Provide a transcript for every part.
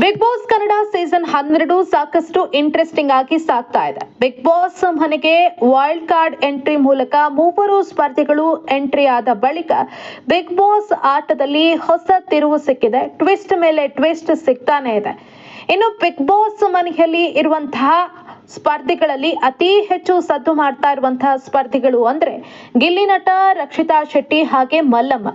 Big boss Kannada season ಹನ್ನೆರಡು ಸಾಕಷ್ಟು interesting ಆಗಿ ಸಾಗ್ತಾ ಇದೆ. ಬಿಗ್ ಬಾಸ್ ಮನೆಗೆ ವೈಲ್ಡ್ ಕಾರ್ಡ್ ಎಂಟ್ರಿ ಮೂಲಕ ಮೂವರು ಸ್ಪರ್ಧಿಗಳು ಎಂಟ್ರಿ ಆದ ಬಳಿಕ ಬಿಗ್ ಬಾಸ್ ಆಟದಲ್ಲಿ ಹೊಸ ತಿರುವು ಸಿಕ್ಕಿದೆ. ಟ್ವಿಸ್ಟ್ ಮೇಲೆ ಟ್ವಿಸ್ಟ್ ಸಿಗ್ತಾನೆ ಇದೆ. ಇನ್ನು ಬಿಗ್ ಬಾಸ್ ಮನೆಯಲ್ಲಿ ಇರುವಂತಹ ಸ್ಪರ್ಧಿಗಳಲ್ಲಿ ಅತಿ ಹೆಚ್ಚು ಸದ್ದು ಮಾಡ್ತಾ ಇರುವಂತಹ ಸ್ಪರ್ಧಿಗಳು ಅಂದ್ರೆ ಗಿಲ್ಲಿ ನಟ ರಕ್ಷಿತಾ ಶೆಟ್ಟಿ ಹಾಗೆ ಮಲ್ಲಮ್ಮ.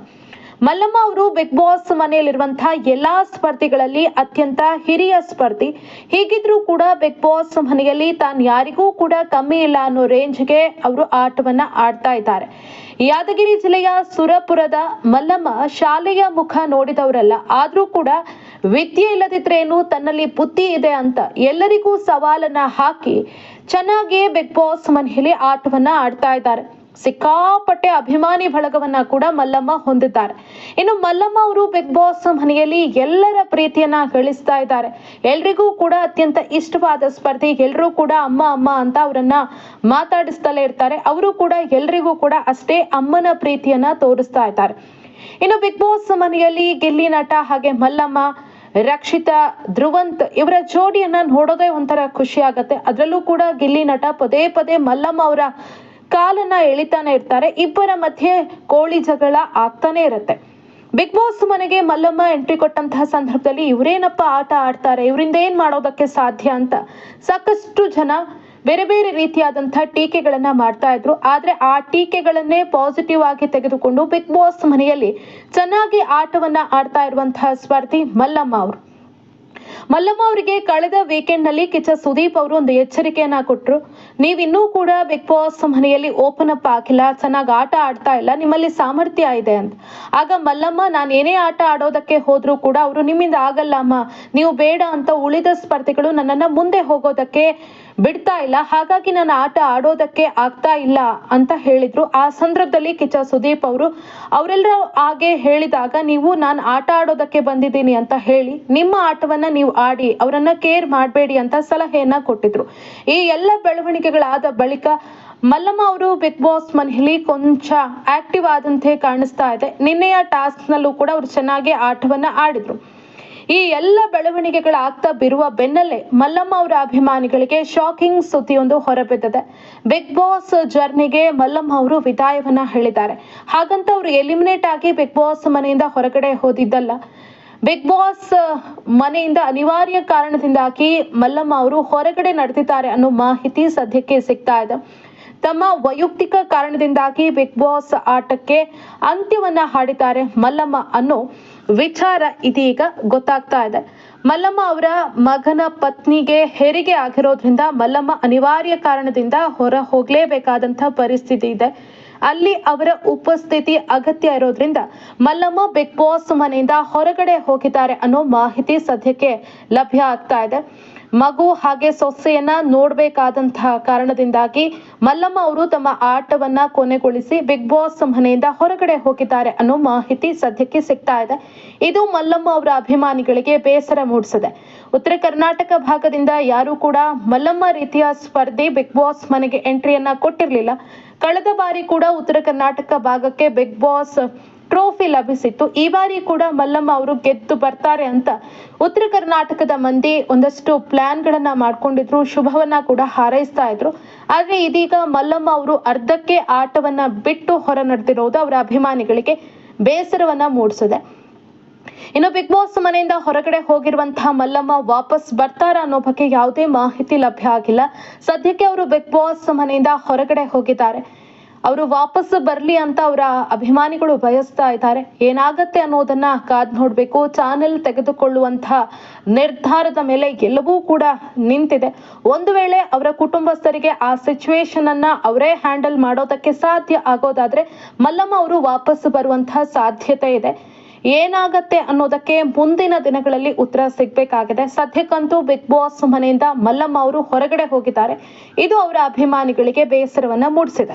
ಮಲ್ಲಮ್ಮ ಅವರು ಬಿಗ್ ಬಾಸ್ ಮನೆಯಲ್ಲಿರುವಂತಹ ಎಲ್ಲಾ ಸ್ಪರ್ಧಿಗಳಲ್ಲಿ ಅತ್ಯಂತ ಹಿರಿಯ ಸ್ಪರ್ಧಿ. ಹೀಗಿದ್ರೂ ಕೂಡ ಬಿಗ್ ಬಾಸ್ ಮನೆಯಲ್ಲಿ ತಾನು ಯಾರಿಗೂ ಕೂಡ ಕಮ್ಮಿ ಇಲ್ಲ ಅನ್ನೋ ರೇಂಜ್ಗೆ ಅವರು ಆಟವನ್ನ ಆಡ್ತಾ ಇದ್ದಾರೆ. ಯಾದಗಿರಿ ಜಿಲ್ಲೆಯ ಸುರಪುರದ ಮಲ್ಲಮ್ಮ ಶಾಲೆಯ ಮುಖ ನೋಡಿದವರಲ್ಲ, ಆದ್ರೂ ಕೂಡ ವಿದ್ಯೆ ಇಲ್ಲದಿದ್ರೆ ಏನು ತನ್ನಲ್ಲಿ ಬುದ್ಧಿ ಇದೆ ಅಂತ ಎಲ್ಲರಿಗೂ ಸವಾಲನ್ನ ಹಾಕಿ ಚೆನ್ನಾಗಿ ಬಿಗ್ ಬಾಸ್ ಮನೆಯಲ್ಲಿ ಆಟವನ್ನ ಆಡ್ತಾ ಇದ್ದಾರೆ. ಸಿಕ್ಕಾಪಟ್ಟೆ ಅಭಿಮಾನಿ ಬಳಗವನ್ನ ಕೂಡ ಮಲ್ಲಮ್ಮ ಹೊಂದಿದ್ದಾರೆ. ಇನ್ನು ಮಲ್ಲಮ್ಮ ಅವರು ಬಿಗ್ ಬಾಸ್ ಮನೆಯಲ್ಲಿ ಎಲ್ಲರ ಪ್ರೀತಿಯನ್ನ ಗಳಿಸ್ತಾ ಇದ್ದಾರೆ. ಎಲ್ರಿಗೂ ಕೂಡ ಅತ್ಯಂತ ಇಷ್ಟವಾದ ಸ್ಪರ್ಧಿ ಎಲ್ಲರೂ ಕೂಡ ಅಮ್ಮ ಅಮ್ಮ ಅಂತ ಅವರನ್ನ ಮಾತಾಡಿಸ್ತಲೇ ಇರ್ತಾರೆ. ಅವರು ಕೂಡ ಎಲ್ರಿಗೂ ಕೂಡ ಅಷ್ಟೇ ಅಮ್ಮನ ಪ್ರೀತಿಯನ್ನ ತೋರಿಸ್ತಾ ಇದ್ದಾರೆ. ಇನ್ನು ಬಿಗ್ ಬಾಸ್ ಮನೆಯಲ್ಲಿ ಗಿಲ್ಲಿ ನಟ ಹಾಗೆ ಮಲ್ಲಮ್ಮ, ರಕ್ಷಿತಾ, ಧ್ರುವಂತ್ ಇವರ ಜೋಡಿಯನ್ನ ನೋಡೋದೇ ಒಂಥರ ಖುಷಿ ಆಗತ್ತೆ. ಅದರಲ್ಲೂ ಕೂಡ ಗಿಲ್ಲಿ ನಟ ಪದೇ ಪದೇ ಮಲ್ಲಮ್ಮ ಅವರ ಕಾಲನ್ನ ಎಳಿತಾನೆ ಇರ್ತಾರೆ. ಇಬ್ಬರ ಮಧ್ಯೆ ಕೋಳಿ ಜಗಳ ಆಗ್ತಾನೆ ಇರುತ್ತೆ. ಬಿಗ್ ಬಾಸ್ ಮನೆಗೆ ಮಲ್ಲಮ್ಮ ಎಂಟ್ರಿ ಕೊಟ್ಟಂತಹ ಸಂದರ್ಭದಲ್ಲಿ ಇವರೇನಪ್ಪ ಆಟ ಆಡ್ತಾರೆ? ಇವರಿಂದ ಏನ್ ಮಾಡೋದಕ್ಕೆ ಸಾಧ್ಯ ಅಂತ ಸಾಕಷ್ಟು ಜನ ಬೇರೆ ಬೇರೆ ರೀತಿಯಾದಂತಹ ಟೀಕೆಗಳನ್ನ ಮಾಡ್ತಾ ಇದ್ರು. ಆದ್ರೆ ಆ ಟೀಕೆಗಳನ್ನೇ ಪಾಸಿಟಿವ್ ಆಗಿ ತೆಗೆದುಕೊಂಡು ಬಿಗ್ ಬಾಸ್ ಮನೆಯಲ್ಲಿ ಚೆನ್ನಾಗಿ ಆಟವನ್ನ ಆಡ್ತಾ ಇರುವಂತಹ ಸ್ಪರ್ಧಿ ಮಲ್ಲಮ್ಮ ಅವರು. ಮಲ್ಲಮ್ಮ ಅವರಿಗೆ ಕಳೆದ ವೀಕೆಂಡ್ನಲ್ಲಿ ಕಿಚ್ಚ ಸುದೀಪ್ ಅವರು ಒಂದು ಎಚ್ಚರಿಕೆಯನ್ನ ಕೊಟ್ಟರು ನೀವಿನ್ನೂ ಕೂಡ ಬಿಗ್ ಬಾಸ್ ಮನೆಯಲ್ಲಿ ಓಪನ್ ಅಪ್ ಆಗಿಲ್ಲ, ಚೆನ್ನಾಗಿ ಆಟ ಆಡ್ತಾ ಇಲ್ಲ, ನಿಮ್ಮಲ್ಲಿ ಸಾಮರ್ಥ್ಯ ಇದೆ ಅಂತ. ಆಗ ಮಲ್ಲಮ್ಮ, ನಾನು ಏನೇ ಆಟ ಆಡೋದಕ್ಕೆ ಹೋದ್ರೂ ಕೂಡ ಅವರು ನಿಮ್ಮಿಂದ ಆಗಲ್ಲ ಅಮ್ಮ. ನೀವು ಬೇಡ ಅಂತ ಉಳಿದ ಸ್ಪರ್ಧಿಗಳು ನನ್ನನ್ನ ಮುಂದೆ ಹೋಗೋದಕ್ಕೆ ಬಿಡ್ತಾ ಇಲ್ಲ. ಹಾಗಾಗಿ ನಾನು ಆಟ ಆಡೋದಕ್ಕೆ ಆಗ್ತಾ ಇಲ್ಲ ಅಂತ ಹೇಳಿದ್ರು. ಆ ಸಂದರ್ಭದಲ್ಲಿ ಕಿಚ್ಚ ಸುದೀಪ್ ಅವರು ಅವರೆಲ್ಲರ ಹಾಗೆ ಹೇಳಿದಾಗ ನೀವು, ನಾನು ಆಟ ಆಡೋದಕ್ಕೆ ಬಂದಿದ್ದೀನಿ ಅಂತ ಹೇಳಿ, ನಿಮ್ಮ ಆಟವನ್ನ ನೀವು ಆಡಿ ಅವರನ್ನ ಕೇರ್ ಮಾಡಬೇಡಿ ಅಂತ ಸಲಹೆಯನ್ನ ಕೊಟ್ಟಿದ್ರು. ಈ ಎಲ್ಲ ಬೆಳವಣಿಗೆಗಳಾದ ಬಳಿಕ ಮಲ್ಲಮ್ಮ ಅವರು ಬಿಗ್ ಬಾಸ್ ಮನೆಯಲ್ಲಿ ಕೊಂಚ ಆಕ್ಟಿವ್ ಆದಂತೆ ಕಾಣಿಸ್ತಾ ಇದೆ. ನಿನ್ನೆಯ ಟಾಸ್ಕ್ ನಲ್ಲೂ ಕೂಡ ಅವರು ಚೆನ್ನಾಗಿ ಆಟವನ್ನ ಆಡಿದ್ರು. ಈ ಎಲ್ಲ ಬೆಳವಣಿಗೆಗಳಾಗ್ತಾ ಬಿರುವ ಬೆನ್ನಲ್ಲೇ ಮಲ್ಲಮ್ಮ ಅವರ ಅಭಿಮಾನಿಗಳಿಗೆ ಶಾಕಿಂಗ್ ಸುದ್ದಿಯೊಂದು ಹೊರಬಿದ್ದಿದೆ. ಬಿಗ್ ಬಾಸ್ ಜರ್ನಿಗೆ ಮಲ್ಲಮ್ಮ ಅವರು ವಿದಾಯವನ್ನ ಹೇಳಿದ್ದಾರೆ. ಹಾಗಂತ ಅವರು ಎಲಿಮಿನೇಟ್ ಆಗಿ ಬಿಗ್ ಬಾಸ್ ಮನೆಯಿಂದ ಹೊರಗಡೆ ಹೋದಿದ್ದಲ್ಲ. ಬಿಗ್ ಬಾಸ್ ಮನೆಯಿಂದ ಅನಿವಾರ್ಯ ಕಾರಣದಿಂದಾಗಿ ಮಲ್ಲಮ್ಮ ಅವರು ಹೊರಗಡೆ ನಡೆದಿದ್ದಾರೆ ಅನ್ನೋ ಮಾಹಿತಿ ಸದ್ಯಕ್ಕೆ ಸಿಗ್ತಾ ಇದೆ. ತಮ್ಮ ವೈಯಕ್ತಿಕ ಕಾರಣದಿಂದಾಗಿ ಬಿಗ್ ಬಾಸ್ ಆಟಕ್ಕೆ ಅಂತ್ಯವನ್ನ ಹಾಡಿದ್ದಾರೆ ಮಲ್ಲಮ್ಮ ಅನ್ನೋ ವಿಚಾರ ಇದೀಗ ಗೊತ್ತಾಗ್ತಾ ಇದೆ. ಮಲ್ಲಮ್ಮ ಅವರ ಮಗನ ಪತ್ನಿಗೆ ಹೆರಿಗೆ ಆಗಿರೋದ್ರಿಂದ ಮಲ್ಲಮ್ಮ ಅನಿವಾರ್ಯ ಕಾರಣದಿಂದ ಹೊರ ಹೋಗ್ಲೇಬೇಕಾದಂತ ಪರಿಸ್ಥಿತಿ ಇದೆ. ಅಲ್ಲಿ ಅವರ ಉಪಸ್ಥಿತಿ ಅಗತ್ಯ ಇರೋದ್ರಿಂದ ಮಲ್ಲಮ್ಮ ಬಿಗ್ ಬಾಸ್ ಮನೆಯಿಂದ ಹೊರಗಡೆ ಹೋಗಿದ್ದಾರೆ ಅನ್ನೋ ಮಾಹಿತಿ ಸದ್ಯಕ್ಕೆ ಲಭ್ಯ ಆಗ್ತಾ ಇದೆ. ಮಗು ಹಾಗೆ ಸೊಸೆಯನ್ನ ನೋಡ್ಬೇಕಾದಂತಹ ಕಾರಣದಿಂದಾಗಿ ಮಲ್ಲಮ್ಮ ಅವರು ತಮ್ಮ ಆಟವನ್ನ ಕೊನೆಗೊಳಿಸಿ ಬಿಗ್ ಬಾಸ್ ಮನೆಯಿಂದ ಹೊರಗಡೆ ಹೋಗಿದ್ದಾರೆ ಅನ್ನೋ ಮಾಹಿತಿ ಸದ್ಯಕ್ಕೆ ಸಿಗ್ತಾ ಇದೆ. ಇದು ಮಲ್ಲಮ್ಮ ಅವರ ಅಭಿಮಾನಿಗಳಿಗೆ ಬೇಸರ ಮೂಡಿಸಿದೆ. ಉತ್ತರ ಕರ್ನಾಟಕ ಭಾಗದಿಂದ ಯಾರು ಕೂಡ ಮಲ್ಲಮ್ಮ ರೀತಿಯ ಸ್ಪರ್ಧಿ ಬಿಗ್ ಬಾಸ್ ಮನೆಗೆ ಎಂಟ್ರಿಯನ್ನ ಕೊಟ್ಟಿರಲಿಲ್ಲ. ಕಳೆದ ಬಾರಿ ಕೂಡ ಉತ್ತರ ಕರ್ನಾಟಕ ಭಾಗಕ್ಕೆ ಬಿಗ್ ಬಾಸ್ ಟ್ರೋಫಿ ಲಭಿಸಿತ್ತು. ಈ ಬಾರಿ ಕೂಡ ಮಲ್ಲಮ್ಮ ಅವರು ಗೆದ್ದು ಬರ್ತಾರೆ ಅಂತ ಉತ್ತರ ಕರ್ನಾಟಕದ ಮಂದಿ ಒಂದಷ್ಟು ಪ್ಲಾನ್ ಗಳನ್ನ ಮಾಡ್ಕೊಂಡಿದ್ರು, ಶುಭವನ್ನ ಕೂಡ ಹಾರೈಸ್ತಾ ಇದ್ರು. ಆದ್ರೆ ಇದೀಗ ಮಲ್ಲಮ್ಮ ಅವರು ಅರ್ಧಕ್ಕೆ ಆಟವನ್ನ ಬಿಟ್ಟು ಹೊರ ನಡೆದಿರೋದು ಅವರ ಅಭಿಮಾನಿಗಳಿಗೆ ಬೇಸರವನ್ನ ಮೂಡಿಸಿದೆ. ಇನ್ನು ಬಿಗ್ ಬಾಸ್ ಮನೆಯಿಂದ ಹೊರಗಡೆ ಹೋಗಿರುವಂತಹ ಮಲ್ಲಮ್ಮ ವಾಪಸ್ ಬರ್ತಾರ ಅನ್ನೋ ಬಗ್ಗೆ ಯಾವುದೇ ಮಾಹಿತಿ ಲಭ್ಯ ಆಗಿಲ್ಲ. ಸದ್ಯಕ್ಕೆ ಅವರು ಬಿಗ್ ಬಾಸ್ ಮನೆಯಿಂದ ಹೊರಗಡೆ ಹೋಗಿದ್ದಾರೆ. ಅವರು ವಾಪಸ್ ಬರ್ಲಿ ಅಂತ ಅವರ ಅಭಿಮಾನಿಗಳು ಬಯಸ್ತಾ ಇದ್ದಾರೆ. ಏನಾಗತ್ತೆ ಅನ್ನೋದನ್ನ ಕಾದ್ ನೋಡ್ಬೇಕು. ಚಾನೆಲ್ ತೆಗೆದುಕೊಳ್ಳುವಂತಹ ನಿರ್ಧಾರದ ಮೇಲೆ ಎಲ್ಲವೂ ಕೂಡ ನಿಂತಿದೆ. ಒಂದು ವೇಳೆ ಅವರ ಕುಟುಂಬಸ್ಥರಿಗೆ ಆ ಸಿಚುವೇಶನ್ ಅನ್ನ ಅವರೇ ಹ್ಯಾಂಡಲ್ ಮಾಡೋದಕ್ಕೆ ಸಾಧ್ಯ ಆಗೋದಾದ್ರೆ ಮಲ್ಲಮ್ಮ ಅವರು ವಾಪಸ್ ಬರುವಂತಹ ಸಾಧ್ಯತೆ ಇದೆ. ಏನಾಗತ್ತೆ ಅನ್ನೋದಕ್ಕೆ ಮುಂದಿನ ದಿನಗಳಲ್ಲಿ ಉತ್ತರ ಸಿಗ್ಬೇಕಾಗಿದೆ. ಸದ್ಯಕ್ಕಂತೂ ಬಿಗ್ ಬಾಸ್ ಮನೆಯಿಂದ ಮಲ್ಲಮ್ಮ ಅವರು ಹೊರಗಡೆ ಹೋಗಿದ್ದಾರೆ. ಇದು ಅವರ ಅಭಿಮಾನಿಗಳಿಗೆ ಬೇಸರವನ್ನ ಮೂಡಿಸಿದೆ.